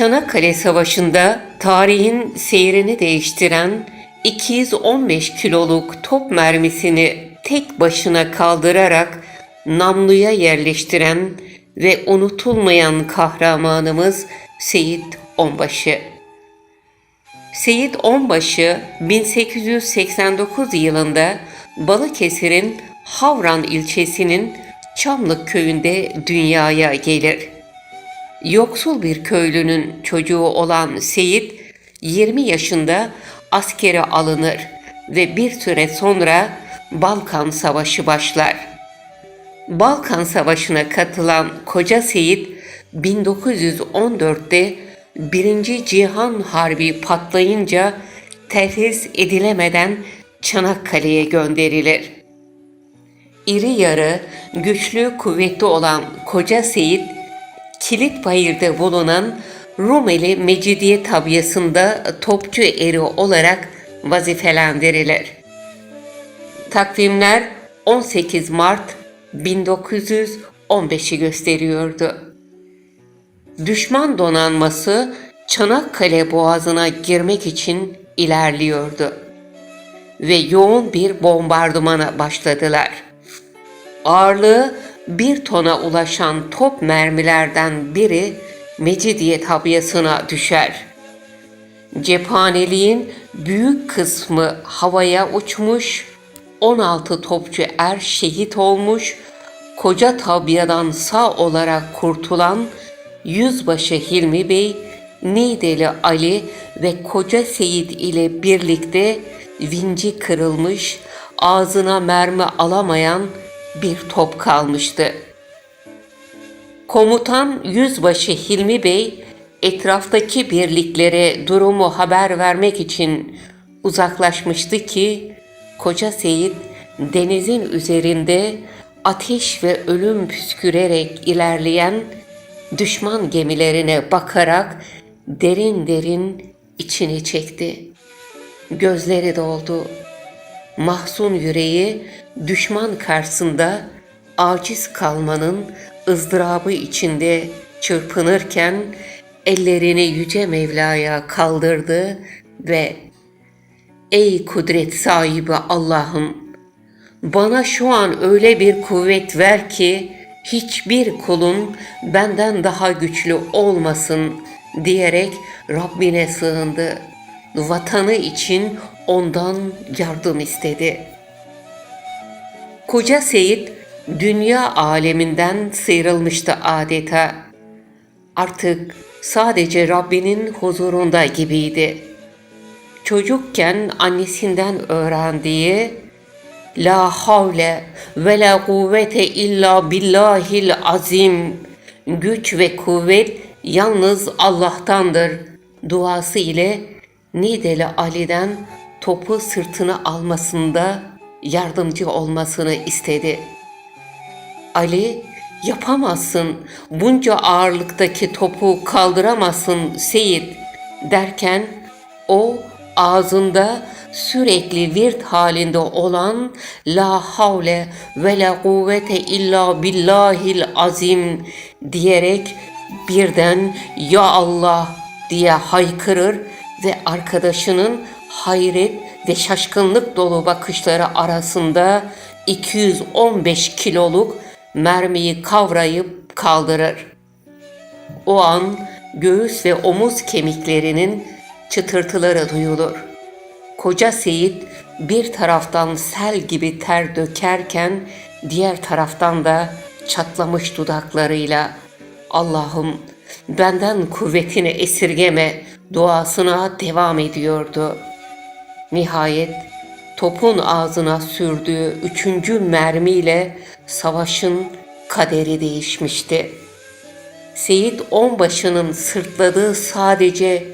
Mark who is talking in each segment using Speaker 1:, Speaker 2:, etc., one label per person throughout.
Speaker 1: Çanakkale Savaşı'nda tarihin seyrini değiştiren 215 kiloluk top mermisini tek başına kaldırarak namluya yerleştiren ve unutulmayan kahramanımız Seyit Onbaşı. Seyit Onbaşı 1889 yılında Balıkesir'in Havran ilçesinin Çamlık köyünde dünyaya gelir. Yoksul bir köylünün çocuğu olan Seyit 20 yaşında askere alınır ve bir süre sonra Balkan Savaşı başlar. Balkan Savaşı'na katılan Koca Seyit 1914'te Birinci Cihan Harbi patlayınca terhis edilemeden Çanakkale'ye gönderilir. İri yarı, güçlü, kuvvetli olan Koca Seyit, Kilitbayır'da bulunan Rumeli Mecidiye tabyasında topçu eri olarak vazifelendirilir. Takvimler 18 Mart 1915'i gösteriyordu. Düşman donanması Çanakkale Boğazı'na girmek için ilerliyordu ve yoğun bir bombardımana başladılar. Ağırlığı bir tona ulaşan top mermilerden biri Mecidiye tabyasına düşer. Cephaneliğin büyük kısmı havaya uçmuş, 16 topçu er şehit olmuş, koca tabyadan sağ olarak kurtulan Yüzbaşı Hilmi Bey, Nideli Ali ve Koca Seyit ile birlikte vinci kırılmış, ağzına mermi alamayan bir top kalmıştı. Komutan Yüzbaşı Hilmi Bey, etraftaki birliklere durumu haber vermek için uzaklaşmıştı ki, Koca Seyit denizin üzerinde ateş ve ölüm püskürerek ilerleyen düşman gemilerine bakarak derin derin içini çekti. Gözleri doldu. Mahzun yüreği düşman karşısında aciz kalmanın ızdırabı içinde çırpınırken ellerini yüce Mevla'ya kaldırdı ve Ey kudret sahibi Allah'ım bana şu an öyle bir kuvvet ver ki hiçbir kulun benden daha güçlü olmasın diyerek Rabbine sığındı. Vatanı için ondan yardım istedi. Koca Seyit dünya aleminden sıyrılmıştı adeta. Artık sadece Rabbinin huzurunda gibiydi. Çocukken annesinden öğrendiği La havle ve la kuvvete illa billahil azim. Güç ve kuvvet yalnız Allah'tandır. Duası ile Nideli Ali'den topu sırtına almasında yardımcı olmasını istedi. Ali, yapamazsın, bunca ağırlıktaki topu kaldıramazsın Seyit derken o ağzında sürekli virt halinde olan la havle ve la kuvvete illa billahil azim diyerek birden ya Allah diye haykırır ve arkadaşının hayret ve şaşkınlık dolu bakışları arasında 215 kiloluk mermiyi kavrayıp kaldırır. O an göğüs ve omuz kemiklerinin çıtırtıları duyulur. Koca Seyit bir taraftan sel gibi ter dökerken diğer taraftan da çatlamış dudaklarıyla Allah'ım benden kuvvetini esirgeme duasına devam ediyordu. Nihayet topun ağzına sürdüğü üçüncü mermiyle savaşın kaderi değişmişti. Seyit Onbaşı'nın sırtladığı sadece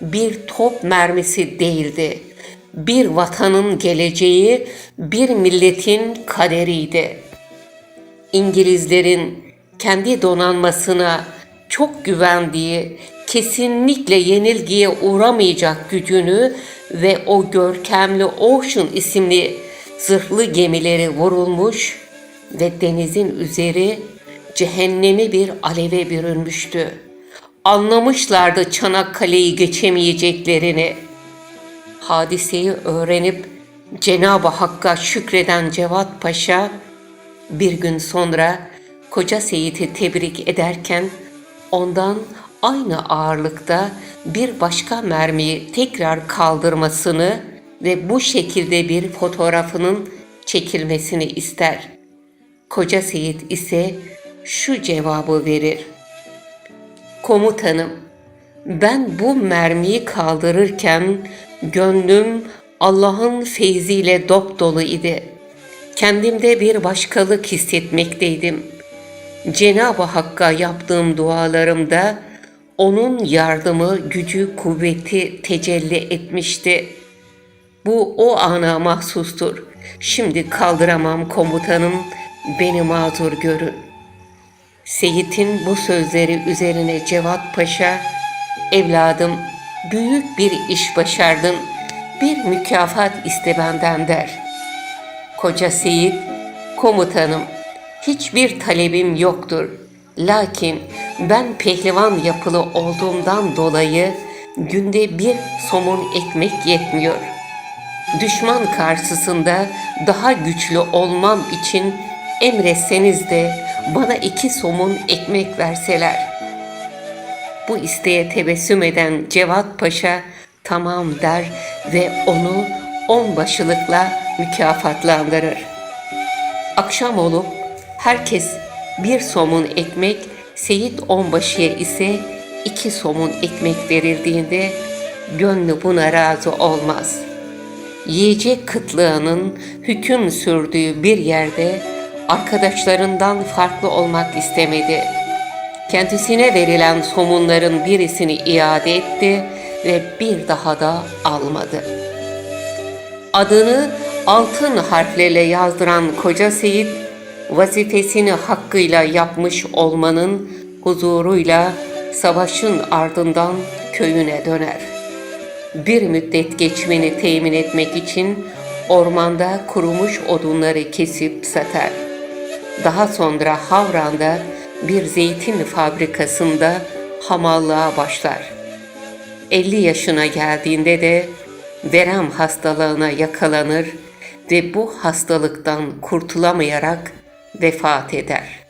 Speaker 1: bir top mermisi değildi. Bir vatanın geleceği, bir milletin kaderiydi. İngilizlerin kendi donanmasına çok güvendiği, kesinlikle yenilgiye uğramayacak gücünü ve o görkemli Ocean isimli zırhlı gemileri vurulmuş ve denizin üzeri cehennemi bir aleve bürünmüştü. Anlamışlardı Çanakkale'yi geçemeyeceklerini. Hadiseyi öğrenip Cenab-ı Hakk'a şükreden Cevat Paşa bir gün sonra Koca Seyit'i tebrik ederken ondan aynı ağırlıkta bir başka mermiyi tekrar kaldırmasını ve bu şekilde bir fotoğrafının çekilmesini ister. Koca Seyit ise şu cevabı verir. Komutanım, ben bu mermiyi kaldırırken gönlüm Allah'ın feyziyle dop dolu idi. Kendimde bir başkalık hissetmekteydim. Cenab-ı Hakk'a yaptığım dualarımda onun yardımı, gücü, kuvveti tecelli etmişti. Bu o ana mahsustur. Şimdi kaldıramam komutanım, beni mazur görün. Seyit'in bu sözleri üzerine Cevat Paşa, evladım büyük bir iş başardın, bir mükafat iste benden der. Koca Seyit, komutanım hiçbir talebim yoktur. Lakin ben pehlivan yapılı olduğumdan dolayı günde bir somun ekmek yetmiyor. Düşman karşısında daha güçlü olmam için emretseniz de bana iki somun ekmek verseler. Bu isteğe tebessüm eden Cevat Paşa tamam der ve onu onbaşılıkla mükafatlandırır. Akşam olup herkes bir somun ekmek, Seyit Onbaşı'ya ise iki somun ekmek verildiğinde gönlü buna razı olmaz. Yiyecek kıtlığının hüküm sürdüğü bir yerde arkadaşlarından farklı olmak istemedi. Kendisine verilen somunların birisini iade etti ve bir daha da almadı. Adını altın harflerle yazdıran Koca Seyit, vazifesini hakkıyla yapmış olmanın huzuruyla savaşın ardından köyüne döner. Bir müddet geçimini temin etmek için ormanda kurumuş odunları kesip satar. Daha sonra Havran'da bir zeytin fabrikasında hamallığa başlar. 50 yaşına geldiğinde de verem hastalığına yakalanır ve bu hastalıktan kurtulamayarak vefat eder.